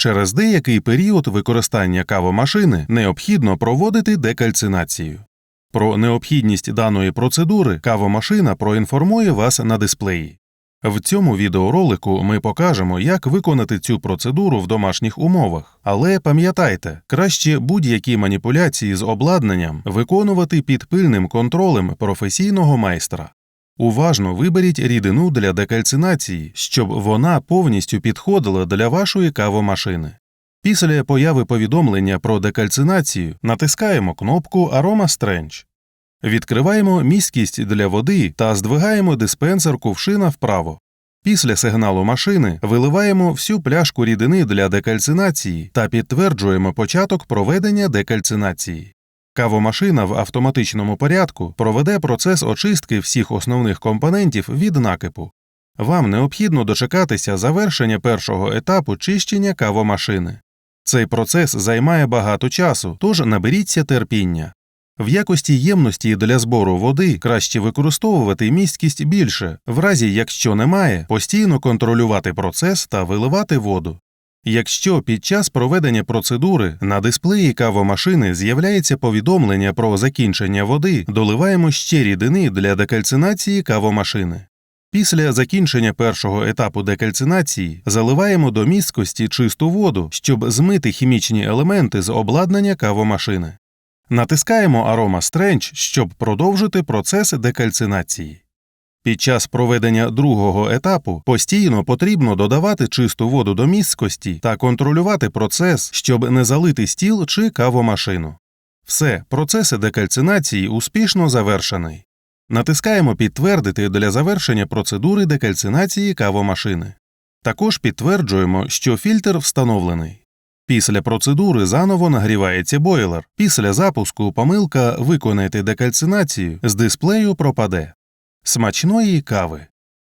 Через деякий період використання кавомашини необхідно проводити декальцинацію. Про необхідність даної процедури кавомашина проінформує вас на дисплеї. В цьому відеоролику ми покажемо, як виконати цю процедуру в домашніх умовах. Але пам'ятайте, краще будь-які маніпуляції з обладнанням виконувати під пильним контролем професійного майстра. Уважно виберіть рідину для декальцинації, щоб вона повністю підходила для вашої кавомашини. Після появи повідомлення про декальцинацію натискаємо кнопку Aroma Strange. Відкриваємо міськість для води та здвигаємо диспенсер кувшина вправо. Після сигналу машини виливаємо всю пляшку рідини для декальцинації та підтверджуємо початок проведення декальцинації. Кавомашина в автоматичному порядку проведе процес очистки всіх основних компонентів від накипу. Вам необхідно дочекатися завершення першого етапу чищення кавомашини. Цей процес займає багато часу, тож наберіться терпіння. В якості ємності для збору води краще використовувати місткість більше, в разі якщо немає, постійно контролювати процес та виливати воду. Якщо під час проведення процедури на дисплеї кавомашини з'являється повідомлення про закінчення води, доливаємо ще рідини для декальцинації кавомашини. Після закінчення першого етапу декальцинації заливаємо до місткості чисту воду, щоб змити хімічні елементи з обладнання кавомашини. Натискаємо Aroma Strange, щоб продовжити процес декальцинації. Під час проведення другого етапу постійно потрібно додавати чисту воду до місткості та контролювати процес, щоб не залити стіл чи кавомашину. Все, процес декальцинації успішно завершений. Натискаємо Підтвердити для завершення процедури декальцинації кавомашини. Також підтверджуємо, що фільтр встановлений. Після процедури заново нагрівається бойлер. Після запуску помилка Виконайте декальцинацію з дисплею пропаде. Смачної кави.